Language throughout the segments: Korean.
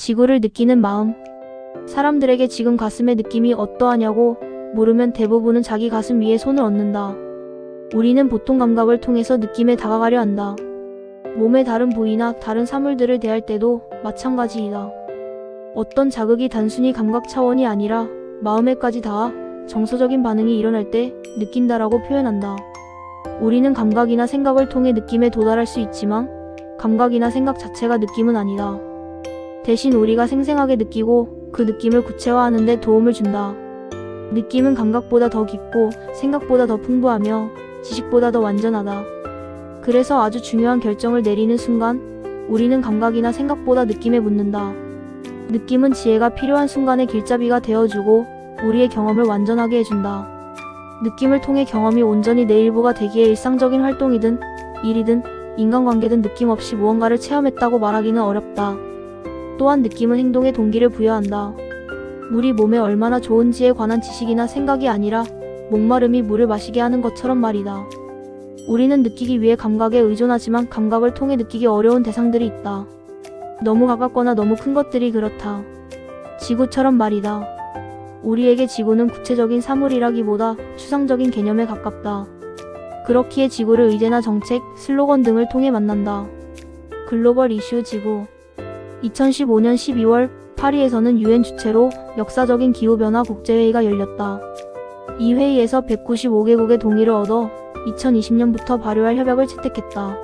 지구를 느끼는 마음. 사람들에게 지금 가슴의 느낌이 어떠하냐고 물으면 대부분은 자기 가슴 위에 손을 얹는다. 우리는 보통 감각을 통해서 느낌에 다가가려 한다. 몸의 다른 부위나 다른 사물들을 대할 때도 마찬가지이다. 어떤 자극이 단순히 감각 차원이 아니라 마음에까지 닿아 정서적인 반응이 일어날 때 느낀다라고 표현한다. 우리는 감각이나 생각을 통해 느낌에 도달할 수 있지만 감각이나 생각 자체가 느낌은 아니다. 대신 우리가 생생하게 느끼고 그 느낌을 구체화하는 데 도움을 준다. 느낌은 감각보다 더 깊고 생각보다 더 풍부하며 지식보다 더 완전하다. 그래서 아주 중요한 결정을 내리는 순간 우리는 감각이나 생각보다 느낌에 묻는다. 느낌은 지혜가 필요한 순간의 길잡이가 되어주고 우리의 경험을 완전하게 해준다. 느낌을 통해 경험이 온전히 내 일부가 되기에 일상적인 활동이든 일이든 인간관계든 느낌 없이 무언가를 체험했다고 말하기는 어렵다. 또한 느낌은 행동에 동기를 부여한다. 물이 몸에 얼마나 좋은지에 관한 지식이나 생각이 아니라 목마름이 물을 마시게 하는 것처럼 말이다. 우리는 느끼기 위해 감각에 의존하지만 감각을 통해 느끼기 어려운 대상들이 있다. 너무 가깝거나 너무 큰 것들이 그렇다. 지구처럼 말이다. 우리에게 지구는 구체적인 사물이라기보다 추상적인 개념에 가깝다. 그렇기에 지구를 의제나 정책, 슬로건 등을 통해 만난다. 글로벌 이슈 지구 2015년 12월 파리에서는 유엔 주최로 역사적인 기후변화 국제회의가 열렸다. 이 회의에서 195개국의 동의를 얻어 2020년부터 발효할 협약을 채택했다.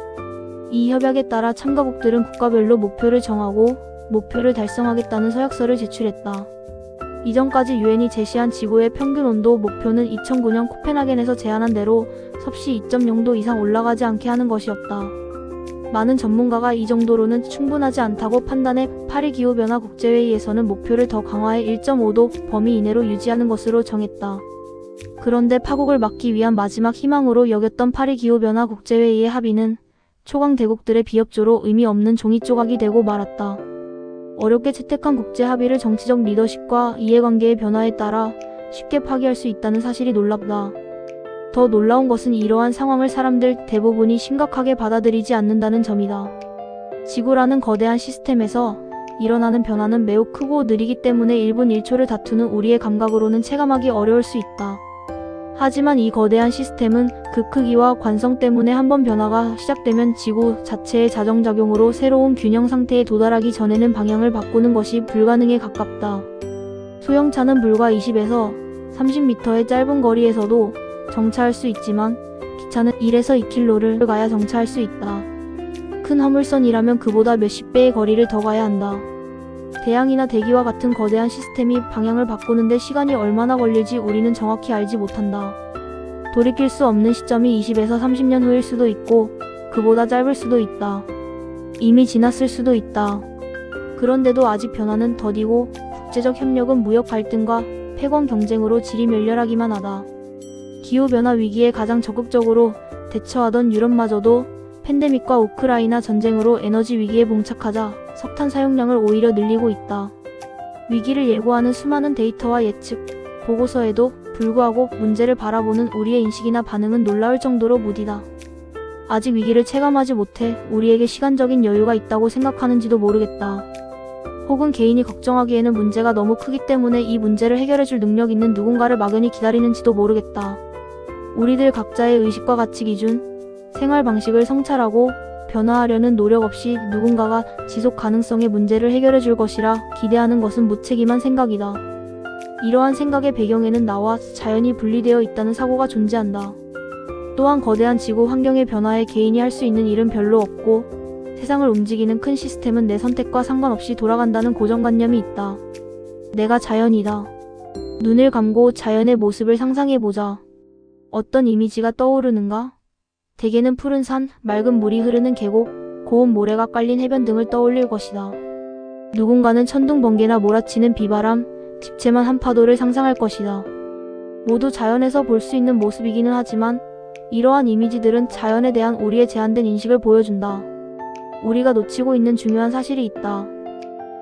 이 협약에 따라 참가국들은 국가별로 목표를 정하고 목표를 달성하겠다는 서약서를 제출했다. 이전까지 유엔이 제시한 지구의 평균 온도 목표는 2009년 코펜하겐에서 제안한 대로 섭씨 2.0도 이상 올라가지 않게 하는 것이었다. 많은 전문가가 이 정도로는 충분하지 않다고 판단해 파리 기후변화 국제회의에서는 목표를 더 강화해 1.5도 범위 이내로 유지하는 것으로 정했다. 그런데 파국을 막기 위한 마지막 희망으로 여겼던 파리 기후변화 국제회의의 합의는 초강 대국들의 비협조로 의미 없는 종이 조각이 되고 말았다. 어렵게 채택한 국제 합의를 정치적 리더십과 이해관계의 변화에 따라 쉽게 파기할 수 있다는 사실이 놀랍다. 더 놀라운 것은 이러한 상황을 사람들 대부분이 심각하게 받아들이지 않는다는 점이다. 지구라는 거대한 시스템에서 일어나는 변화는 매우 크고 느리기 때문에 1분 1초를 다투는 우리의 감각으로는 체감하기 어려울 수 있다. 하지만 이 거대한 시스템은 그 크기와 관성 때문에 한 번 변화가 시작되면 지구 자체의 자정작용으로 새로운 균형 상태에 도달하기 전에는 방향을 바꾸는 것이 불가능에 가깝다. 소형차는 불과 20에서 30m의 짧은 거리에서도 정차할 수 있지만 기차는 1에서 2km를 가야 정차할 수 있다. 큰 화물선이라면 그보다 몇십 배의 거리를 더 가야 한다. 대양이나 대기와 같은 거대한 시스템이 방향을 바꾸는데 시간이 얼마나 걸릴지 우리는 정확히 알지 못한다. 돌이킬 수 없는 시점이 20에서 30년 후일 수도 있고 그보다 짧을 수도 있다. 이미 지났을 수도 있다. 그런데도 아직 변화는 더디고 국제적 협력은 무역 갈등과 패권 경쟁으로 질이 멸렬하기만 하다. 기후변화 위기에 가장 적극적으로 대처하던 유럽마저도 팬데믹과 우크라이나 전쟁으로 에너지 위기에 봉착하자 석탄 사용량을 오히려 늘리고 있다. 위기를 예고하는 수많은 데이터와 예측, 보고서에도 불구하고 문제를 바라보는 우리의 인식이나 반응은 놀라울 정도로 무디다. 아직 위기를 체감하지 못해 우리에게 시간적인 여유가 있다고 생각하는지도 모르겠다. 혹은 개인이 걱정하기에는 문제가 너무 크기 때문에 이 문제를 해결해줄 능력 있는 누군가를 막연히 기다리는지도 모르겠다. 우리들 각자의 의식과 가치 기준, 생활 방식을 성찰하고 변화하려는 노력 없이 누군가가 지속 가능성의 문제를 해결해 줄 것이라 기대하는 것은 무책임한 생각이다. 이러한 생각의 배경에는 나와 자연이 분리되어 있다는 사고가 존재한다. 또한 거대한 지구 환경의 변화에 개인이 할 수 있는 일은 별로 없고 세상을 움직이는 큰 시스템은 내 선택과 상관없이 돌아간다는 고정관념이 있다. 내가 자연이다. 눈을 감고 자연의 모습을 상상해보자. 어떤 이미지가 떠오르는가? 대개는 푸른 산, 맑은 물이 흐르는 계곡, 고운 모래가 깔린 해변 등을 떠올릴 것이다. 누군가는 천둥 번개나 몰아치는 비바람, 집채만 한 파도를 상상할 것이다. 모두 자연에서 볼 수 있는 모습이기는 하지만 이러한 이미지들은 자연에 대한 우리의 제한된 인식을 보여준다. 우리가 놓치고 있는 중요한 사실이 있다.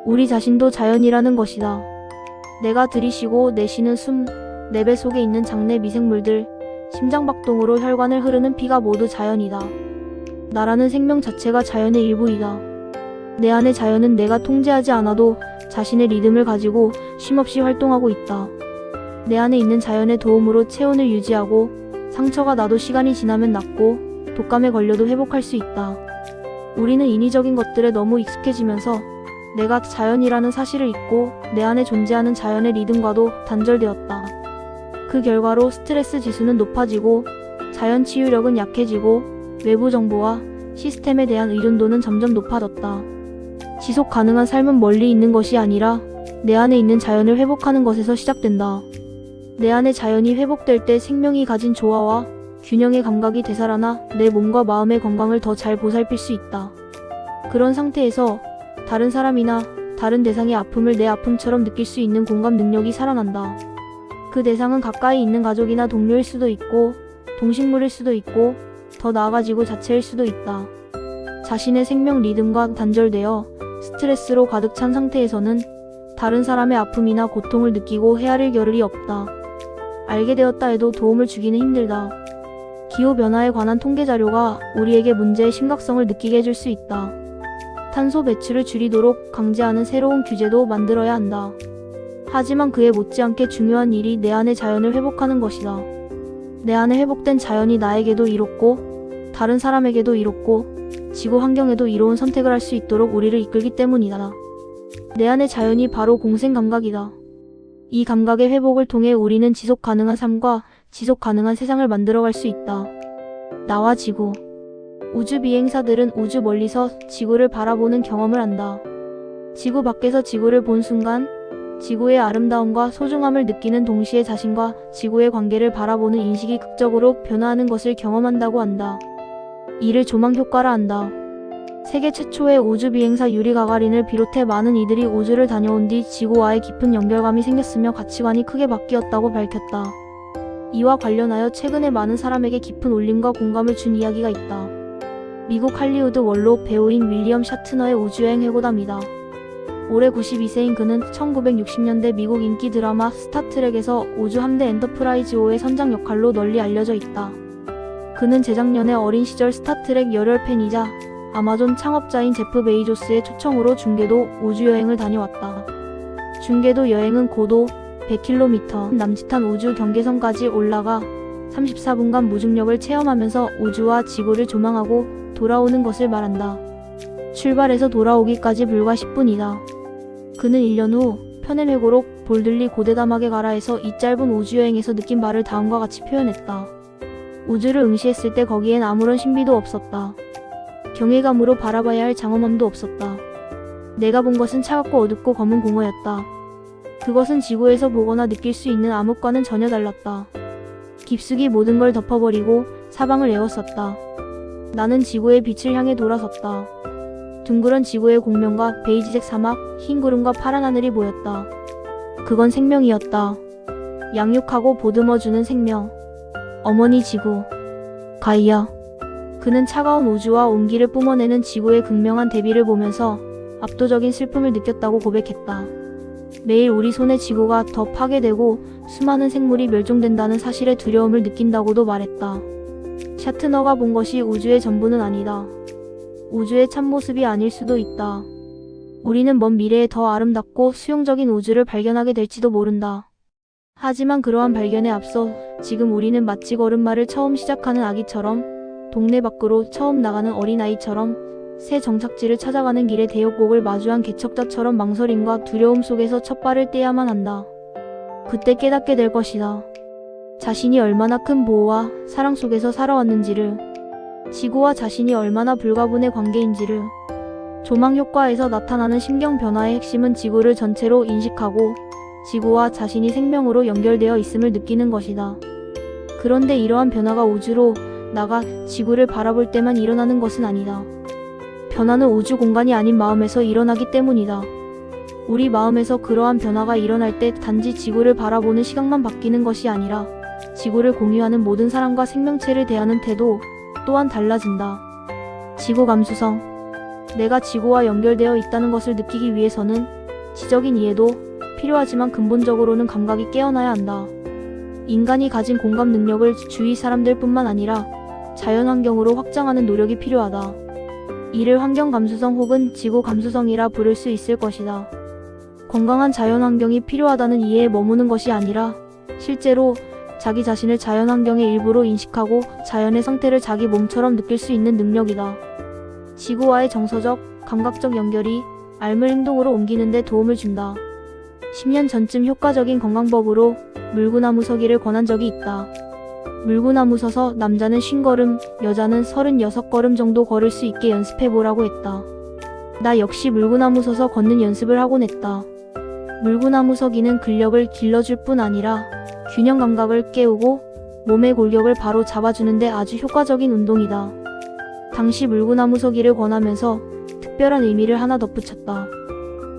우리 자신도 자연이라는 것이다. 내가 들이쉬고 내쉬는 숨, 내 배 속에 있는 장내 미생물들, 심장박동으로 혈관을 흐르는 피가 모두 자연이다. 나라는 생명 자체가 자연의 일부이다. 내 안의 자연은 내가 통제하지 않아도 자신의 리듬을 가지고 쉼없이 활동하고 있다. 내 안에 있는 자연의 도움으로 체온을 유지하고 상처가 나도 시간이 지나면 낫고 독감에 걸려도 회복할 수 있다. 우리는 인위적인 것들에 너무 익숙해지면서 내가 자연이라는 사실을 잊고 내 안에 존재하는 자연의 리듬과도 단절되었다. 그 결과로 스트레스 지수는 높아지고 자연 치유력은 약해지고 외부 정보와 시스템에 대한 의존도는 점점 높아졌다. 지속 가능한 삶은 멀리 있는 것이 아니라 내 안에 있는 자연을 회복하는 것에서 시작된다. 내 안의 자연이 회복될 때 생명이 가진 조화와 균형의 감각이 되살아나 내 몸과 마음의 건강을 더 잘 보살필 수 있다. 그런 상태에서 다른 사람이나 다른 대상의 아픔을 내 아픔처럼 느낄 수 있는 공감 능력이 살아난다. 그 대상은 가까이 있는 가족이나 동료일 수도 있고 동식물일 수도 있고 더 나아가 지구 자체일 수도 있다. 자신의 생명 리듬과 단절되어 스트레스로 가득 찬 상태에서는 다른 사람의 아픔이나 고통을 느끼고 헤아릴 겨를이 없다. 알게 되었다 해도 도움을 주기는 힘들다. 기후변화에 관한 통계 자료가 우리에게 문제의 심각성을 느끼게 해줄 수 있다. 탄소 배출을 줄이도록 강제하는 새로운 규제도 만들어야 한다. 하지만 그에 못지않게 중요한 일이 내 안의 자연을 회복하는 것이다. 내 안에 회복된 자연이 나에게도 이롭고 다른 사람에게도 이롭고 지구 환경에도 이로운 선택을 할 수 있도록 우리를 이끌기 때문이다. 내 안의 자연이 바로 공생 감각이다. 이 감각의 회복을 통해 우리는 지속 가능한 삶과 지속 가능한 세상을 만들어갈 수 있다. 나와 지구. 우주 비행사들은 우주 멀리서 지구를 바라보는 경험을 한다. 지구 밖에서 지구를 본 순간 지구의 아름다움과 소중함을 느끼는 동시에 자신과 지구의 관계를 바라보는 인식이 극적으로 변화하는 것을 경험한다고 한다. 이를 조망 효과라 한다. 세계 최초의 우주 비행사 유리 가가린을 비롯해 많은 이들이 우주를 다녀온 뒤 지구와의 깊은 연결감이 생겼으며 가치관이 크게 바뀌었다고 밝혔다. 이와 관련하여 최근에 많은 사람에게 깊은 울림과 공감을 준 이야기가 있다. 미국 할리우드 원로 배우인 윌리엄 샤트너의 우주여행 해고담이다. 올해 92세인 그는 1960년대 미국 인기 드라마 스타트랙에서 우주 함대 엔터프라이즈5의 선장 역할로 널리 알려져 있다. 그는 재작년에 어린 시절 스타트랙 열혈 팬이자 아마존 창업자인 제프 베이조스의 초청으로 중계도 우주여행을 다녀왔다. 중계도 여행은 고도 100km 남짓한 우주 경계선까지 올라가 34분간 무중력을 체험하면서 우주와 지구를 조망하고 돌아오는 것을 말한다. 출발해서 돌아오기까지 불과 10분이다. 그는 1년 후 편의 회고록 볼들리 고대담하게 가라에서 이 짧은 우주 여행에서 느낀 바를 다음과 같이 표현했다. 우주를 응시했을 때 거기엔 아무런 신비도 없었다. 경외감으로 바라봐야 할 장엄함도 없었다. 내가 본 것은 차갑고 어둡고 검은 공허였다. 그것은 지구에서 보거나 느낄 수 있는 암흑과는 전혀 달랐다. 깊숙이 모든 걸 덮어버리고 사방을 에웠었다. 나는 지구의 빛을 향해 돌아섰다. 둥그런 지구의 공명과 베이지색 사막, 흰 구름과 파란 하늘이 보였다. 그건 생명이었다. 양육하고 보듬어주는 생명. 어머니 지구. 가이아. 그는 차가운 우주와 온기를 뿜어내는 지구의 극명한 대비를 보면서 압도적인 슬픔을 느꼈다고 고백했다. 매일 우리 손에 지구가 더 파괴되고 수많은 생물이 멸종된다는 사실에 두려움을 느낀다고도 말했다. 샤트너가 본 것이 우주의 전부는 아니다. 우주의 참모습이 아닐 수도 있다. 우리는 먼 미래에 더 아름답고 수용적인 우주를 발견하게 될지도 모른다. 하지만 그러한 발견에 앞서 지금 우리는 마치 걸음마를 처음 시작하는 아기처럼 동네 밖으로 처음 나가는 어린아이처럼 새 정착지를 찾아가는 길에 대역곡을 마주한 개척자처럼 망설임과 두려움 속에서 첫 발을 떼야만 한다. 그때 깨닫게 될 것이다. 자신이 얼마나 큰 보호와 사랑 속에서 살아왔는지를, 지구와 자신이 얼마나 불가분의 관계인지를, 조망 효과에서 나타나는 심경 변화의 핵심은 지구를 전체로 인식하고 지구와 자신이 생명으로 연결되어 있음을 느끼는 것이다. 그런데 이러한 변화가 우주로 나가 지구를 바라볼 때만 일어나는 것은 아니다. 변화는 우주 공간이 아닌 마음에서 일어나기 때문이다. 우리 마음에서 그러한 변화가 일어날 때 단지 지구를 바라보는 시각만 바뀌는 것이 아니라 지구를 공유하는 모든 사람과 생명체를 대하는 태도 또한 달라진다. 지구 감수성. 내가 지구와 연결되어 있다는 것을 느끼기 위해서는 지적인 이해도 필요하지만 근본적으로는 감각이 깨어나야 한다. 인간이 가진 공감 능력을 주위 사람들 뿐만 아니라 자연 환경으로 확장하는 노력이 필요하다. 이를 환경 감수성 혹은 지구 감수성이라 부를 수 있을 것이다. 건강한 자연 환경이 필요하다는 이해에 머무는 것이 아니라 실제로 자기 자신을 자연 환경의 일부로 인식하고 자연의 상태를 자기 몸처럼 느낄 수 있는 능력이다. 지구와의 정서적, 감각적 연결이 알물 행동으로 옮기는 데 도움을 준다. 10년 전쯤 효과적인 건강법으로 물구나무 서기를 권한 적이 있다. 물구나무 서서 남자는 50걸음, 여자는 36걸음 정도 걸을 수 있게 연습해보라고 했다. 나 역시 물구나무 서서 걷는 연습을 하곤 했다. 물구나무 서기는 근력을 길러줄 뿐 아니라 균형 감각을 깨우고 몸의 골격을 바로 잡아주는데 아주 효과적인 운동이다. 당시 물구나무 서기를 권하면서 특별한 의미를 하나 덧붙였다.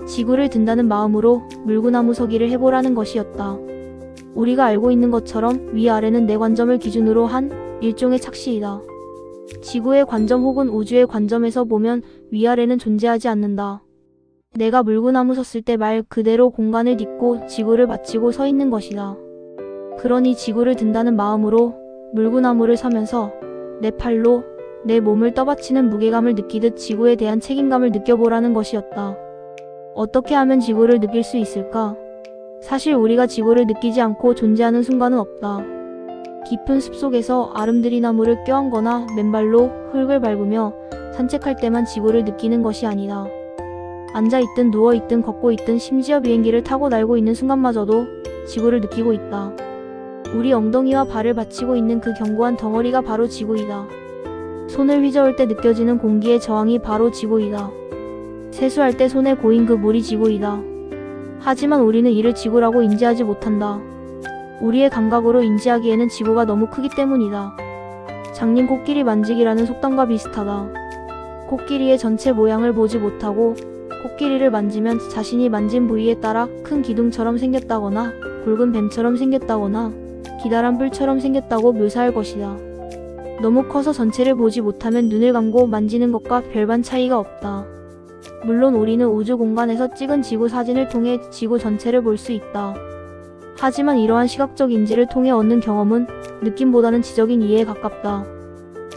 지구를 든다는 마음으로 물구나무 서기를 해보라는 것이었다. 우리가 알고 있는 것처럼 위아래는 네 관점을 기준으로 한 일종의 착시이다. 지구의 관점 혹은 우주의 관점에서 보면 위아래는 존재하지 않는다. 내가 물구나무 섰을 때 말 그대로 공간을 딛고 지구를 바치고 서 있는 것이다. 그러니 지구를 든다는 마음으로 물구나무를 서면서 내 팔로 내 몸을 떠받치는 무게감을 느끼듯 지구에 대한 책임감을 느껴보라는 것이었다. 어떻게 하면 지구를 느낄 수 있을까? 사실 우리가 지구를 느끼지 않고 존재하는 순간은 없다. 깊은 숲속에서 아름드리 나무를 껴안거나 맨발로 흙을 밟으며 산책할 때만 지구를 느끼는 것이 아니다. 앉아있든 누워있든 걷고 있든 심지어 비행기를 타고 날고 있는 순간마저도 지구를 느끼고 있다. 우리 엉덩이와 발을 받치고 있는 그 견고한 덩어리가 바로 지구이다. 손을 휘저을 때 느껴지는 공기의 저항이 바로 지구이다. 세수할 때 손에 고인 그 물이 지구이다. 하지만 우리는 이를 지구라고 인지하지 못한다. 우리의 감각으로 인지하기에는 지구가 너무 크기 때문이다. 장님 코끼리 만지기라는 속담과 비슷하다. 코끼리의 전체 모양을 보지 못하고 코끼리를 만지면 자신이 만진 부위에 따라 큰 기둥처럼 생겼다거나 굵은 뱀처럼 생겼다거나 기다란 뿔처럼 생겼다고 묘사할 것이다. 너무 커서 전체를 보지 못하면 눈을 감고 만지는 것과 별반 차이가 없다. 물론 우리는 우주 공간에서 찍은 지구 사진을 통해 지구 전체를 볼 수 있다. 하지만 이러한 시각적 인지를 통해 얻는 경험은 느낌보다는 지적인 이해에 가깝다.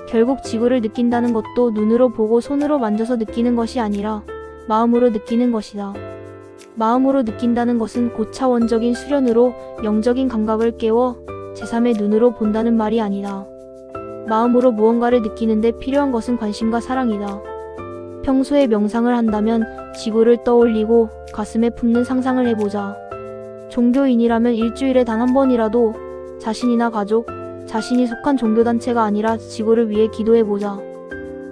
결국 지구를 느낀다는 것도 눈으로 보고 손으로 만져서 느끼는 것이 아니라 마음으로 느끼는 것이다. 마음으로 느낀다는 것은 고차원적인 수련으로 영적인 감각을 깨워 제3의 눈으로 본다는 말이 아니다. 마음으로 무언가를 느끼는데 필요한 것은 관심과 사랑이다. 평소에 명상을 한다면 지구를 떠올리고 가슴에 품는 상상을 해보자. 종교인이라면 일주일에 단 한 번이라도 자신이나 가족, 자신이 속한 종교단체가 아니라 지구를 위해 기도해보자.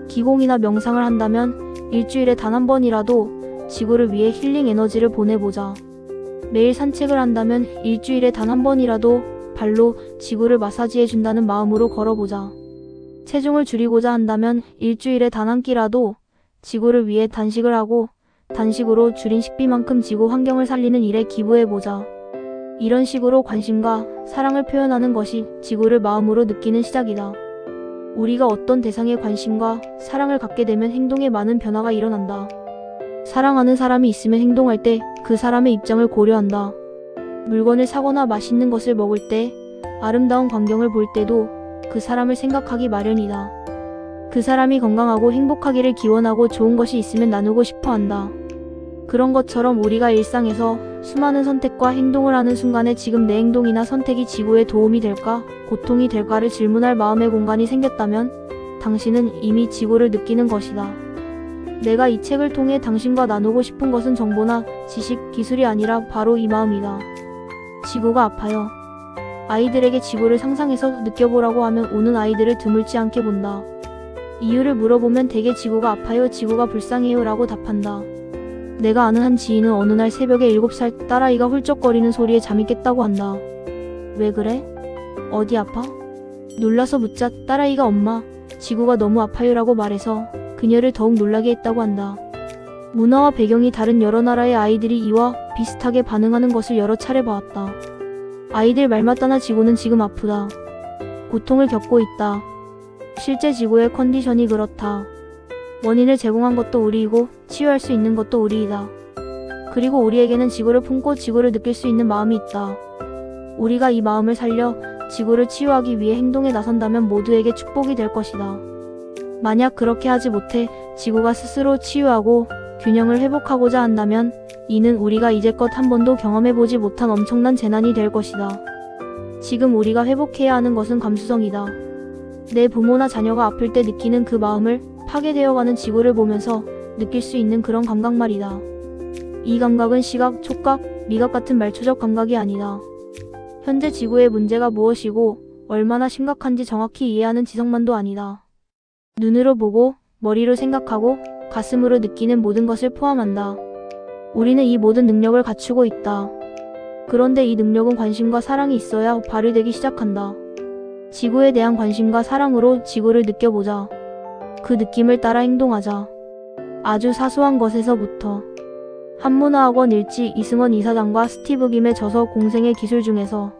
기공이나 명상을 한다면 일주일에 단 한 번이라도 지구를 위해 힐링 에너지를 보내보자. 매일 산책을 한다면 일주일에 단 한 번이라도 발로 지구를 마사지해준다는 마음으로 걸어보자. 체중을 줄이고자 한다면 일주일에 단 한 끼라도 지구를 위해 단식을 하고 단식으로 줄인 식비만큼 지구 환경을 살리는 일에 기부해보자. 이런 식으로 관심과 사랑을 표현하는 것이 지구를 마음으로 느끼는 시작이다. 우리가 어떤 대상에 관심과 사랑을 갖게 되면 행동에 많은 변화가 일어난다. 사랑하는 사람이 있으면 행동할 때 그 사람의 입장을 고려한다. 물건을 사거나 맛있는 것을 먹을 때, 아름다운 광경을 볼 때도 그 사람을 생각하기 마련이다. 그 사람이 건강하고 행복하기를 기원하고 좋은 것이 있으면 나누고 싶어 한다. 그런 것처럼 우리가 일상에서 수많은 선택과 행동을 하는 순간에 지금 내 행동이나 선택이 지구에 도움이 될까, 고통이 될까를 질문할 마음의 공간이 생겼다면 당신은 이미 지구를 느끼는 것이다. 내가 이 책을 통해 당신과 나누고 싶은 것은 정보나 지식, 기술이 아니라 바로 이 마음이다. 지구가 아파요. 아이들에게 지구를 상상해서 느껴보라고 하면 우는 아이들을 드물지 않게 본다. 이유를 물어보면 대개 지구가 아파요, 지구가 불쌍해요 라고 답한다. 내가 아는 한 지인은 어느 날 새벽에 7살 딸아이가 훌쩍거리는 소리에 잠이 깼다고 한다. 왜 그래? 어디 아파? 놀라서 묻자 딸아이가 엄마, 지구가 너무 아파요라고 말해서 그녀를 더욱 놀라게 했다고 한다. 문화와 배경이 다른 여러 나라의 아이들이 이와 비슷하게 반응하는 것을 여러 차례 봐왔다. 아이들 말마따나 지구는 지금 아프다. 고통을 겪고 있다. 실제 지구의 컨디션이 그렇다. 원인을 제공한 것도 우리이고 치유할 수 있는 것도 우리이다. 그리고 우리에게는 지구를 품고 지구를 느낄 수 있는 마음이 있다. 우리가 이 마음을 살려 지구를 치유하기 위해 행동에 나선다면 모두에게 축복이 될 것이다. 만약 그렇게 하지 못해 지구가 스스로 치유하고 균형을 회복하고자 한다면 이는 우리가 이제껏 한 번도 경험해보지 못한 엄청난 재난이 될 것이다. 지금 우리가 회복해야 하는 것은 감수성이다. 내 부모나 자녀가 아플 때 느끼는 그 마음을 파괴되어가는 지구를 보면서 느낄 수 있는 그런 감각 말이다. 이 감각은 시각, 촉각, 미각 같은 말초적 감각이 아니다. 현재 지구의 문제가 무엇이고 얼마나 심각한지 정확히 이해하는 지성만도 아니다. 눈으로 보고 머리로 생각하고 가슴으로 느끼는 모든 것을 포함한다. 우리는 이 모든 능력을 갖추고 있다. 그런데 이 능력은 관심과 사랑이 있어야 발휘되기 시작한다. 지구에 대한 관심과 사랑으로 지구를 느껴보자. 그 느낌을 따라 행동하자. 아주 사소한 것에서부터. 한문화학원 일지 이승원 이사장과 스티브 김의 저서 공생의 기술 중에서